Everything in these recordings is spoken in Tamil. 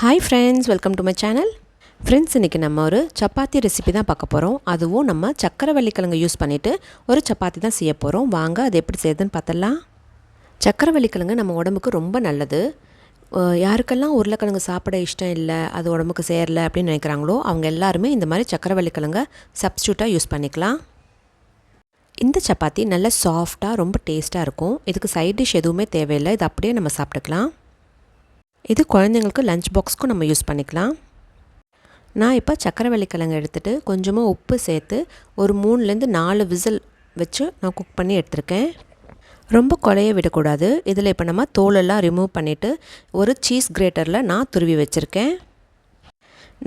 Hi friends welcome to my channel friends இன்றைக்கி நம்ம ஒரு சப்பாத்தி ரெசிபி தான் பார்க்க போகிறோம் அதுவும் நம்ம சக்கரை வள்ளிக்கிழங்கு யூஸ் பண்ணிவிட்டு ஒரு சப்பாத்தி தான் செய்ய போகிறோம் வாங்க அது எப்படி செய்யுதுன்னு பார்த்தலாம் சக்கரை வள்ளிக்கிழங்கு நம்ம உடம்புக்கு ரொம்ப நல்லது. யாருக்கெல்லாம் உருளைக்கிழங்கு சாப்பிட இஷ்டம் இல்லை அது உடம்புக்கு சேரல அப்படின்னு நினைக்கிறாங்களோ அவங்க எல்லாருமே இந்த மாதிரி சக்கரை வள்ளிக்கிழங்கை சப்ஸ்டியூட்டாக யூஸ் பண்ணிக்கலாம். இந்த சப்பாத்தி நல்ல சாஃப்டாக ரொம்ப டேஸ்ட்டாக இருக்கும். இதுக்கு சைட் டிஷ் எதுவுமே தேவையில்லை. இது அப்படியே நம்ம சாப்பிட்டுக்கலாம். இது குழந்தைங்களுக்கு லஞ்ச் பாக்ஸ்க்கும் நம்ம யூஸ் பண்ணிக்கலாம். நான் இப்போ சக்கரை வெள்ளிக்கிழங்கு எடுத்துகிட்டு கொஞ்சமாக உப்பு சேர்த்து ஒரு மூணுலேருந்து நாலு விசில் வச்சு நான் குக் பண்ணி எடுத்திருக்கேன். ரொம்ப குழைய விடக்கூடாது. இதில் இப்போ நம்ம தோலெல்லாம் ரிமூவ் பண்ணிவிட்டு ஒரு சீஸ் கிரேட்டரில் நான் துருவி வச்சுருக்கேன்.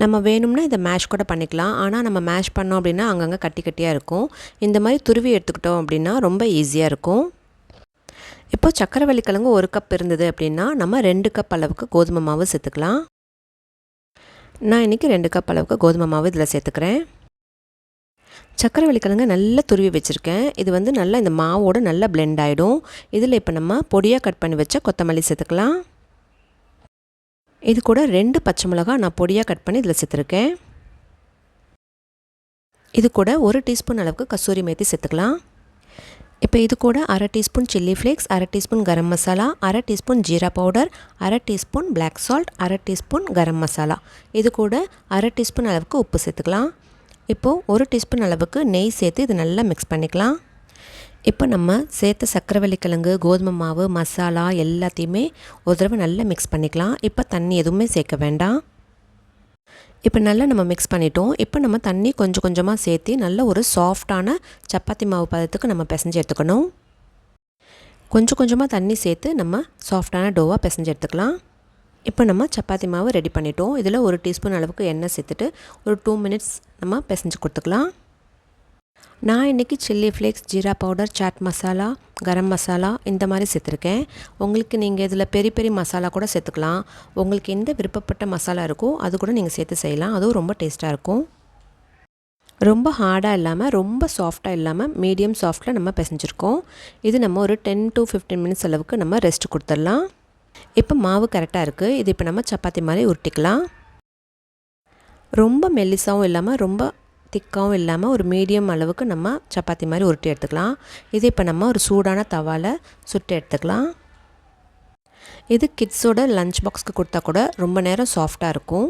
நம்ம வேணும்னா இதை மேஷ் கூட பண்ணிக்கலாம். ஆனால் நம்ம மேஷ் பண்ணோம் அப்படின்னா அங்கங்கே கட்டி கட்டியாக இருக்கும். இந்த மாதிரி துருவி எடுத்துக்கிட்டோம் அப்படின்னா ரொம்ப ஈஸியாக இருக்கும். இப்போ சக்கரை வள்ளிக்கிழங்கு ஒரு கப் இருந்தது அப்படின்னா நம்ம ரெண்டு கப் அளவுக்கு கோதுமை மாவு சேர்த்துக்கலாம். நான் இன்றைக்கி ரெண்டு கப் அளவுக்கு கோதுமை மாவு இதில் சேர்த்துக்கிறேன். சக்கரவள்ளி கிழங்கு நல்லா துருவி வச்சுருக்கேன். இது வந்து நல்லா இந்த மாவோடு நல்லா பிளெண்ட் ஆகிடும் இதில் இப்போ நம்ம பொடியாக கட் பண்ணி வச்ச கொத்தமல்லி சேர்த்துக்கலாம். இது கூட ரெண்டு பச்சை மிளகா நான் பொடியாக கட் பண்ணி இதில் சேர்த்துருக்கேன். இது கூட ஒரு டீஸ்பூன் அளவுக்கு கஸ்தூரி மேத்தி சேர்த்துக்கலாம். இப்போ இது கூட அரை டீஸ்பூன் சில்லி ஃப்ளேக்ஸ் அரை டீஸ்பூன் கரம் மசாலா அரை டீஸ்பூன் ஜீரா பவுடர் அரை டீஸ்பூன் பிளாக் சால்ட் அரை டீஸ்பூன் கரம் மசாலா. இது கூட அரை டீஸ்பூன் அளவுக்கு உப்பு சேர்த்துக்கலாம். இப்போது ஒரு டீஸ்பூன் அளவுக்கு நெய் சேர்த்து இது நல்லா மிக்ஸ் பண்ணிக்கலாம். இப்போ நம்ம சேர்த்த சக்கரவள்ளி கிழங்கு கோதுமை மாவு மசாலா எல்லாத்தையுமே ஒரு தடவை நல்லா மிக்ஸ் பண்ணிக்கலாம். இப்போ தண்ணி எதுவுமே சேர்க்க வேண்டாம். இப்போ நல்லா நம்ம மிக்ஸ் பண்ணிட்டோம். இப்போ நம்ம தண்ணி கொஞ்சம் கொஞ்சமாக சேர்த்து நல்ல ஒரு சாஃப்டான சப்பாத்தி மாவு பதத்துக்கு நம்ம பிசைஞ்சு எடுத்துக்கணும். கொஞ்சம் கொஞ்சமாக தண்ணி சேர்த்து நம்ம சாஃப்டான டோவாக பிசைஞ்சு எடுத்துக்கலாம். இப்போ நம்ம சப்பாத்தி மாவு ரெடி பண்ணிட்டோம். இதில் ஒரு டீஸ்பூன் அளவுக்கு எண்ணெய் சேர்த்துட்டு ஒரு டூ மினிட்ஸ் நம்ம பிசைஞ்சு கொடுத்துக்கலாம். நான் இன்றைக்கி chilli flakes jeera powder chaat masala garam masala இந்த மாதிரி சேர்த்துருக்கேன். உங்களுக்கு நீங்கள் இதில் பெரிய பெரிய மசாலா கூட சேர்த்துக்கலாம். உங்களுக்கு எந்த விருப்பப்பட்ட மசாலா இருக்கோ அது கூட நீங்கள் சேர்த்து செய்யலாம். அதுவும் ரொம்ப டேஸ்ட்டாக இருக்கும். ரொம்ப ஹார்டாக இல்லாமல் ரொம்ப சாஃப்டாக இல்லாமல் மீடியம் சாஃப்டில் நம்ம பிசைஞ்சிருக்கோம். இது நம்ம ஒரு டென் டு ஃபிஃப்டீன் மினிட்ஸ் அளவுக்கு நம்ம ரெஸ்ட் கொடுத்துடலாம். இப்போ மாவு கரெக்டாக இருக்குது இது இப்போ நம்ம சப்பாத்தி மாதிரி உருட்டிக்கலாம். ரொம்ப மெல்லிசாவும் இல்லாமல் ரொம்ப திக்காகவும் இல்லாமல் ஒரு மீடியம் அளவுக்கு நம்ம சப்பாத்தி மாதிரி உருட்டி எடுத்துக்கலாம். இது இப்போ நம்ம ஒரு சூடான தவாவில் சுட்டு எடுத்துக்கலாம். இது கிட்ஸோட லஞ்ச் பாக்ஸ்க்கு கொடுத்தா கூட ரொம்ப நேரம் சாஃப்டாக இருக்கும்.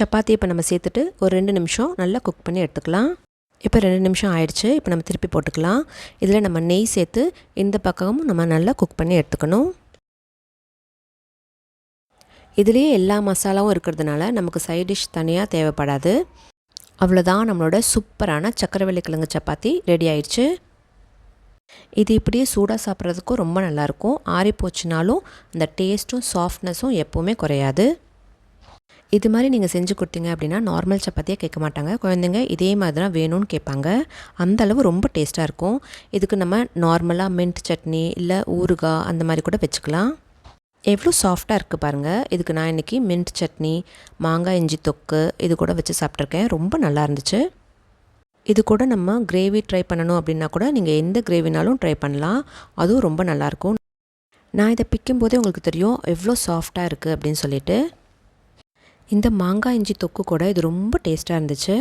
சப்பாத்தி இப்போ நம்ம சேர்த்துட்டு ஒரு ரெண்டு நிமிஷம் நல்லா குக் பண்ணி எடுத்துக்கலாம். இப்போ ரெண்டு நிமிஷம் ஆயிடுச்சு. இப்போ நம்ம திருப்பி போட்டுக்கலாம். இதில் நம்ம நெய் சேர்த்து இந்த பக்கமும் நம்ம நல்லா குக் பண்ணி எடுத்துக்கணும். இதுலேயே எல்லா மசாலாவும் இருக்கிறதுனால நமக்கு சைட் டிஷ் தனியாக தேவைப்படாது. அவ்வளோதான் நம்மளோட சூப்பரான சக்கரவள்ளி கிழங்கு சப்பாத்தி ரெடி ஆயிடுச்சு. இது இப்படியே சூடாக சாப்பிட்றதுக்கும் ரொம்ப நல்லாயிருக்கும். ஆறி போச்சுனாலும் அந்த டேஸ்ட்டும் சாஃப்ட்னஸும் எப்போவுமே குறையாது. இது மாதிரி நீங்கள் செஞ்சு கொடுத்தீங்க அப்படின்னா நார்மல் சப்பாத்தியாக கேட்க மாட்டாங்க. குழந்தைங்க இதே மாதிரி தான் வேணும்னு கேட்பாங்க. அந்த அளவு ரொம்ப டேஸ்ட்டாக இருக்கும். இதுக்கு நம்ம நார்மலாக மின்ட் சட்னி இல்லை ஊறுகாய் அந்த மாதிரி கூட வச்சுக்கலாம். எவ்வளோ சாஃப்டாக இருக்குது பாருங்கள் இதுக்கு நான் இன்றைக்கி மின்ட் சட்னி மாங்காய் இஞ்சி தொக்கு இது கூட வச்சு சாப்பிட்ருக்கேன் ரொம்ப நல்லா இருந்துச்சு. இது கூட நம்ம கிரேவி ட்ரை பண்ணணும் அப்படின்னா கூட நீங்கள் எந்த கிரேவினாலும் ட்ரை பண்ணலாம். அதுவும் ரொம்ப நல்லாயிருக்கும் நான் இதை பிக்கும் போதே உங்களுக்கு தெரியும் எவ்வளோ சாஃப்டாக இருக்குது அப்படின்னு சொல்லிட்டு. இந்த மாங்காய் இஞ்சி தொக்கு கூட இது ரொம்ப டேஸ்ட்டாக இருந்துச்சு.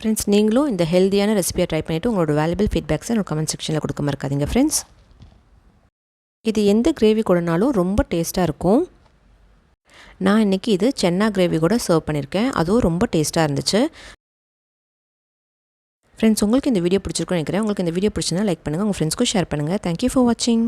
ஃப்ரெண்ட்ஸ் நீங்களும் இந்த ஹெல்த்தியான ரெசிபியை ட்ரை பண்ணிவிட்டு உங்களோட வேல்யூபிள் ஃபீட்பேக்ஸை என்னோட கமெண்ட் செக்ஷனில் கொடுக்க மறக்காதீங்க ஃப்ரெண்ட்ஸ் இது எந்த கிரேவி கூடனாலும் ரொம்ப டேஸ்ட்டாக இருக்கும். நான் இன்றைக்கி இது சென்னா கிரேவி கூட சர்வ் பண்ணியிருக்கேன் அதுவும் ரொம்ப டேஸ்ட்டாக இருந்துச்சு. ஃப்ரெண்ட்ஸ் உங்களுக்கு இந்த வீடியோ பிடிச்சிருக்குன்னு நினைக்கிறேன். உங்களுக்கு இந்த வீடியோ பிடிச்சிருந்தா லைக் பண்ணுங்கள் உங்கள் ஃப்ரெண்ட்ஸ்க்கும் ஷேர் பண்ணுங்கள் தேங்க்யூ ஃபார் வாட்சிங்